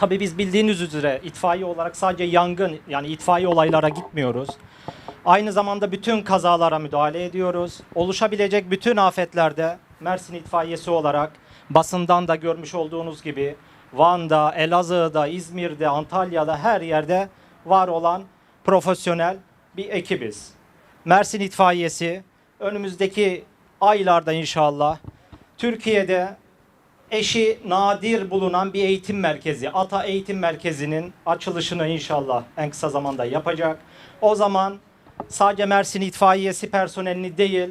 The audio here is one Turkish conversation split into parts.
Tabii biz bildiğiniz üzere itfaiye olarak sadece yangın yani itfaiye olaylara gitmiyoruz. Aynı zamanda bütün kazalara müdahale ediyoruz. Oluşabilecek bütün afetlerde Mersin itfaiyesi olarak basından da görmüş olduğunuz gibi Van'da, Elazığ'da, İzmir'de, Antalya'da her yerde var olan profesyonel bir ekibiz. Mersin itfaiyesi önümüzdeki aylarda inşallah Türkiye'de eşi nadir bulunan bir eğitim merkezi, Ata Eğitim Merkezi'nin açılışını inşallah en kısa zamanda yapacak. O zaman sadece Mersin itfaiyesi personelini değil,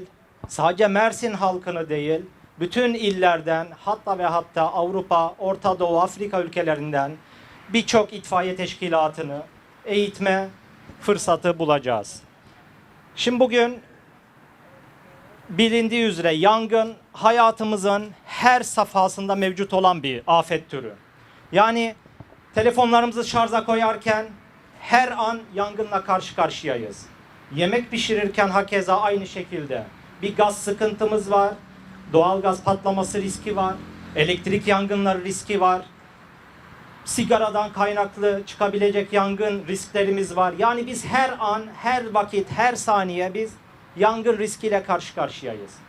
sadece Mersin halkını değil, bütün illerden hatta ve hatta Avrupa, Orta Doğu, Afrika ülkelerinden birçok itfaiye teşkilatını eğitme fırsatı bulacağız. Şimdi bugün bilindiği üzere yangın hayatımızın her safhasında mevcut olan bir afet türü. Yani telefonlarımızı şarja koyarken her an yangınla karşı karşıyayız. Yemek pişirirken hakeza aynı şekilde. Bir gaz sıkıntımız var. Doğal gaz patlaması riski var. Elektrik yangınları riski var. Sigaradan kaynaklı çıkabilecek yangın risklerimiz var. Yani biz her an, her vakit, her saniye biz yangın riskiyle karşı karşıyayız.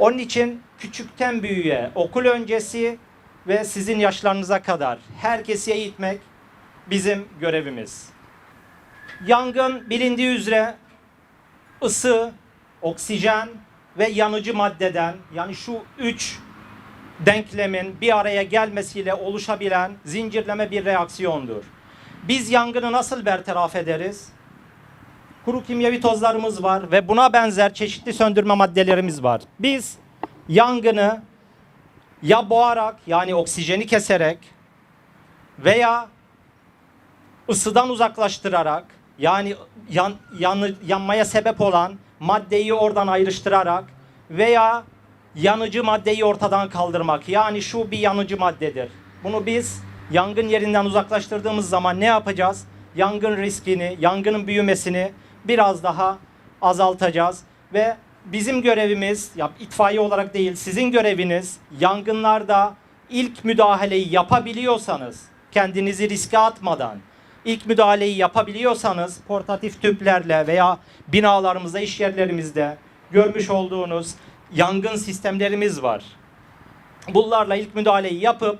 Onun için küçükten büyüğe, okul öncesi ve sizin yaşlarınıza kadar herkesi eğitmek bizim görevimiz. Yangın bilindiği üzere ısı, oksijen ve yanıcı maddeden yani şu üç denklemin bir araya gelmesiyle oluşabilen zincirleme bir reaksiyondur. Biz yangını nasıl bertaraf ederiz? Kuru kimyevi tozlarımız var ve buna benzer çeşitli söndürme maddelerimiz var. Biz yangını ya boğarak yani oksijeni keserek veya ısıdan uzaklaştırarak yani yan, yanı- yanmaya sebep olan maddeyi oradan ayrıştırarak veya yanıcı maddeyi ortadan kaldırmak. Yani şu bir yanıcı maddedir. Bunu biz yangın yerinden uzaklaştırdığımız zaman ne yapacağız? Yangın riskini, yangının büyümesini biraz daha azaltacağız ve bizim görevimiz ya itfaiye olarak değil sizin göreviniz yangınlarda ilk müdahaleyi yapabiliyorsanız kendinizi riske atmadan ilk müdahaleyi yapabiliyorsanız portatif tüplerle veya binalarımızda, iş yerlerimizde görmüş olduğunuz yangın sistemlerimiz var. Bunlarla ilk müdahaleyi yapıp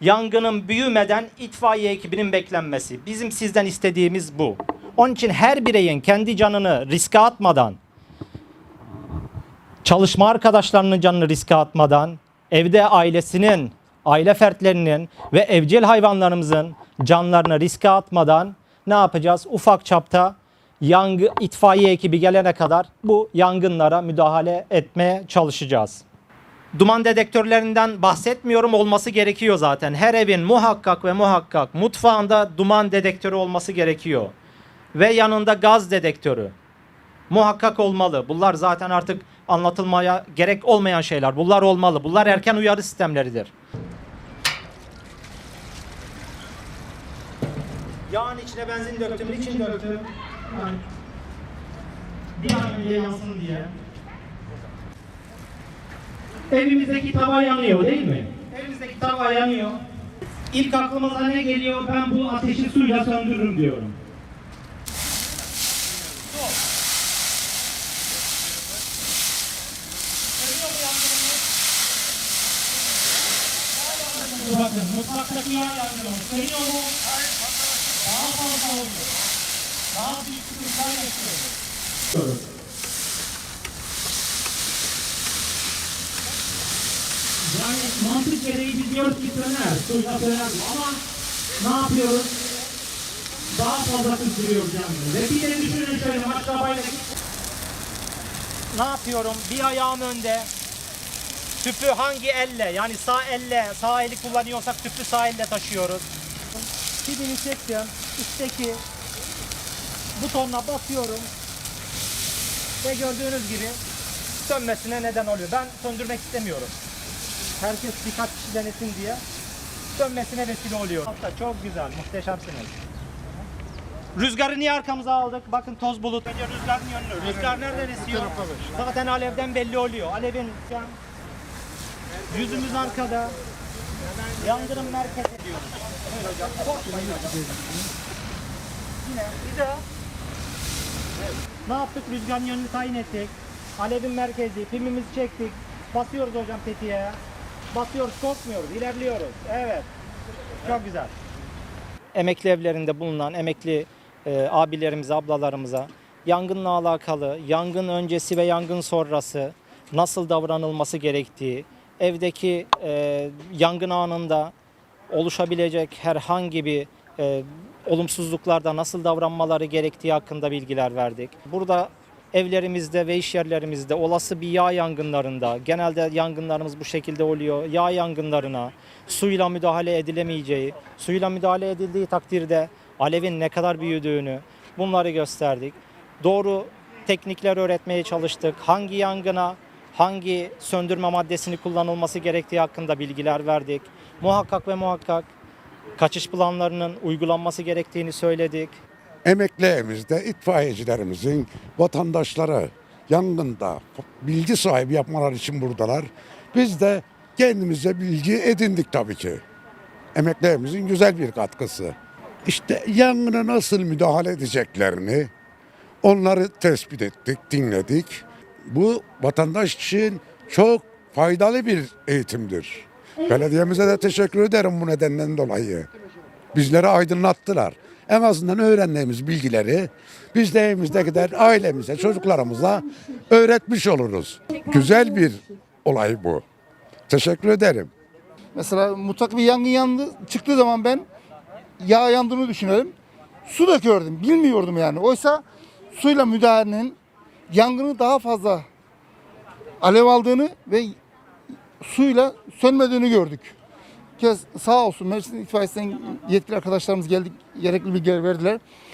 yangının büyümeden itfaiye ekibinin beklenmesi. Bizim sizden istediğimiz bu. Onun için her bireyin kendi canını riske atmadan, çalışma arkadaşlarının canını riske atmadan, evde ailesinin, aile fertlerinin ve evcil hayvanlarımızın canlarını riske atmadan ne yapacağız? Ufak çapta yangı itfaiye ekibi gelene kadar bu yangınlara müdahale etmeye çalışacağız. Duman dedektörlerinden bahsetmiyorum olması gerekiyor zaten. Her evin muhakkak ve muhakkak mutfağında duman dedektörü olması gerekiyor. Ve yanında gaz dedektörü. Muhakkak olmalı. Bunlar zaten artık anlatılmaya gerek olmayan şeyler. Bunlar olmalı. Bunlar erken uyarı sistemleridir. Yağın içine benzin döktüm. Niçin döktüm? Yani bir an önce yansın diye. Evimizdeki tava yanıyor değil mi? Evimizdeki tava yanıyor. İlk aklımıza ne geliyor? Ben bu ateşi suyla söndürürüm diyorum. Bakın mutfaktaki yağ yangını sönüyor mu? Daha fazla oluyor. Daha büyük sıkıntılar yaşıyoruz. Yani mantık gereği biz diyoruz ki söner, suyla söner ama ne yapıyoruz? Daha fazla kızdırıyoruz yangını. Ve bir de düşünün şöyle maşrabayla Ne yapıyorum? Bir ayağım önde. Tüpü hangi elle? Yani sağ elle, sağ eli kullanıyorsak tüpü sağ elle taşıyoruz. Pidini çektim. Üstteki butonuna basıyorum. Ve gördüğünüz gibi sönmesine neden oluyor. Ben söndürmek istemiyorum. Herkes birkaç kişi denesin diye sönmesine vesile oluyor. Hatta çok güzel, muhteşemsiniz. Rüzgarı niye arkamıza aldık? Bakın toz bulut. Önce rüzgarın yönünü. Rüzgar nereden esiyor? Zaten alevden belli oluyor. Alevin yüzümüz arkada. Yangının merkezi diyoruz. Evet. Yine bir daha. Ne yaptık? Rüzgarın yönünü tayin ettik. Alevin merkezi, pimimizi çektik. Basıyoruz hocam tetiğe. Basıyoruz, korkmuyoruz, ilerliyoruz. Evet. Çok güzel. Emekli evlerinde bulunan emekli e, abilerimize, ablalarımıza yangınla alakalı, yangın öncesi ve yangın sonrası nasıl davranılması gerektiği, evdeki e, yangın anında oluşabilecek herhangi bir e, olumsuzluklarda nasıl davranmaları gerektiği hakkında bilgiler verdik. Burada evlerimizde ve iş yerlerimizde olası bir yağ yangınlarında, genelde yangınlarımız bu şekilde oluyor. Yağ yangınlarına suyla müdahale edilemeyeceği, suyla müdahale edildiği takdirde alevin ne kadar büyüdüğünü bunları gösterdik. Doğru teknikler öğretmeye çalıştık. Hangi yangına hangi söndürme maddesini kullanılması gerektiği hakkında bilgiler verdik. Muhakkak ve muhakkak kaçış planlarının uygulanması gerektiğini söyledik. emekli evimizde itfaiyecilerimizin vatandaşları yangında bilgi sahibi yapmaları için buradalar. Biz de kendimize bilgi edindik tabii ki. Emekli evimizin güzel bir katkısı. İşte yangına nasıl müdahale edeceklerini onları tespit ettik, dinledik. Bu vatandaş için çok faydalı bir eğitimdir. Belediyemize de teşekkür ederim bu nedenden dolayı bizleri aydınlattılar. En azından öğrendiğimiz bilgileri biz de evimizde gider ailemize, çocuklarımıza öğretmiş oluruz. Güzel bir olay bu. Teşekkür ederim. Mesela mutfak bir yangın yandı çıktığı zaman ben yağ yandığını düşünelim. Su döküyordum. Bilmiyordum yani. Oysa suyla müdahalenin yangını daha fazla alev aldığını ve suyla sönmediğini gördük. Kez sağ olsun Mersin itfaiyesinden yetkili arkadaşlarımız geldik gerekli bilgiler verdiler.